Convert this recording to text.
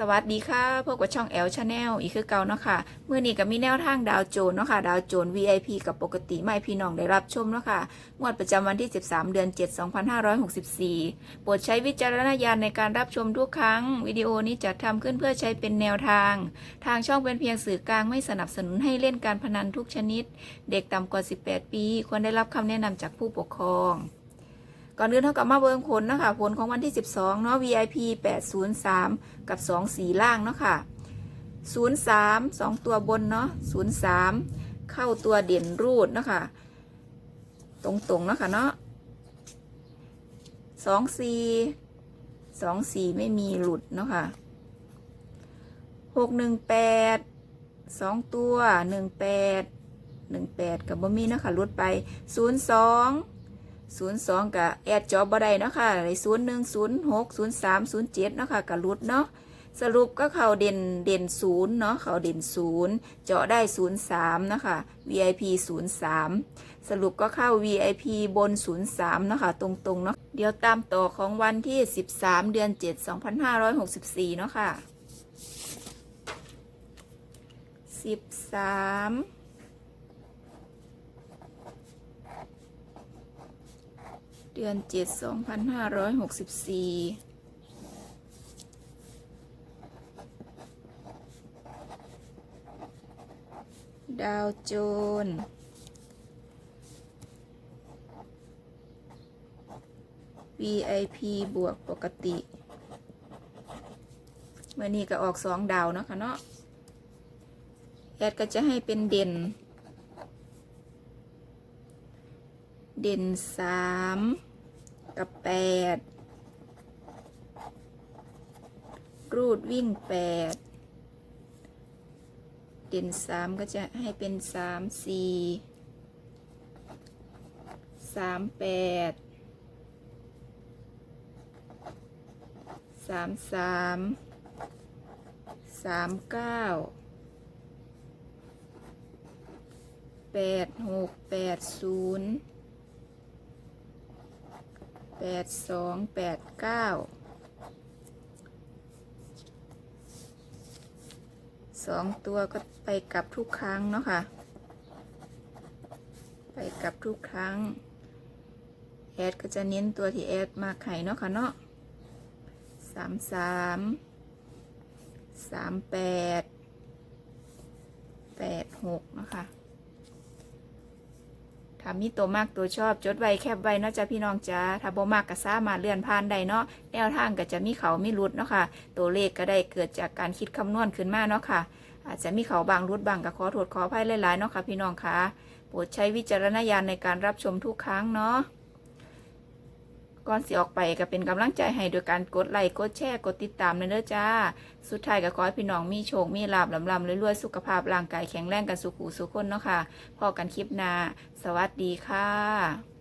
สวัสดีค่ะพบกับช่องแอลชาแนลอีกคือเก่าเนาะค่ะเมื่อนี้ก็มีแนวทางดาวโจนเนาะค่ะดาวโจน VIP กับปกติไม่พี่น้องได้รับชมเนาะค่ะงวดประจำวันที่ 13 เดือน 7 2564 โปรดใช้วิจารณญาณในการรับชมทุกครั้ง วิดีโอนี้จัดทำขึ้นเพื่อใช้เป็นแนวทาง ทางช่องเป็นเพียงสื่อกลางไม่สนับสนุนให้เล่นการพนันทุกชนิด เด็กต่ำกว่า 18 ปี ควรได้รับคำแนะนำจากผู้ปกครอง ก่อนอื่นเท่ากับมาเบิงผลนะคะผลของวันที่ 12เนาะ VIP 803 กับ 2 สีล่างเนาะค่ะ 03 2 ตัวบนเนาะ03 เข้าตัวเด่นรูดเนาะค่ะ ตรงๆเนาะค่ะเนาะ2 4 2 4ไม่มีหลุดเนาะค่ะ6 1 8 2ตัว18 18กับบ่มีเนาะค่ะหลุดไป02 ศูนย์สองกับแอดจอบบ่ได้เนาะค่ะในศูนย์หนึ่งศูนย์หกศูนย์สามศูนย์เจ็ดเนาะค่ะกับรุดเนาะสรุปก็เขาเด่นเด่นศูนย์เนาะเขาเด่นศูนย์เจาะได้ศูนย์สามเนาะค่ะ VIP ศูนย์สามสรุปก็เข้า VIP บนศูนย์สามเนาะค่ะตรงๆเนาะเดี๋ยวตามต่อของวันที่สิบสามเดือนเจ็ดสองพันห้าร้อยหกสิบสี่เนาะค่ะสิบสาม เดือนเจ็ดสองพันห้าร้อยหกสิบสี่ดาวโจน VIP บวกปกติเมื่อนี้ก็ออกสองดาวเนาะคะเนาะแอดก็จะให้เป็นเด่น เด่นสามกับแปดรูดวิ่งแปดเด่นสามก็จะให้เป็นสามสี่สามแปดสามสามสามเก้าแปดหกแปดศูนย์ แปดสองแปดเก้าสองตัวก็ไปกลับทุกครั้งเนาะค่ะ ไปกลับทุกครั้ง แอดก็จะเน้นตัวที่แอดมาไข่เนาะค่ะเนาะสามสามสามแปดแปดหกเนาะคะ ถ้ามีตัวมากตัวชอบจดไว้แคบไว้เนาะจ้ะพี่น้องจ้าถ้าบ่มากก็สามารถเลื่อนผ่านได้เนาะแนวทางก็จะมีเขามีรุดเนาะค่ะ ตัวเลขก็ได้เกิดจากการคิดคำนวณขึ้นมาเนาะค่ะ อาจจะมีเขาบางรุดบางก็ขอโทษขออภัยหลายๆเนาะค่ะพี่น้องค่ะโปรดใช้วิจารณญาณในการรับชมทุกครั้งเนาะ ก่อนสิออกไปก็เป็นกำลังใจให้โดยการกดไลค์กดแชร์กดติดตามเลยเด้อจ้า สุดท้ายก็ขอให้พี่น้องมีโชค มีลาบลำลำรวยๆสุขภาพร่างกายแข็งแรงกันสุขูสุขคนเนาะค่ะพอกันคลิปหน้าสวัสดีค่ะ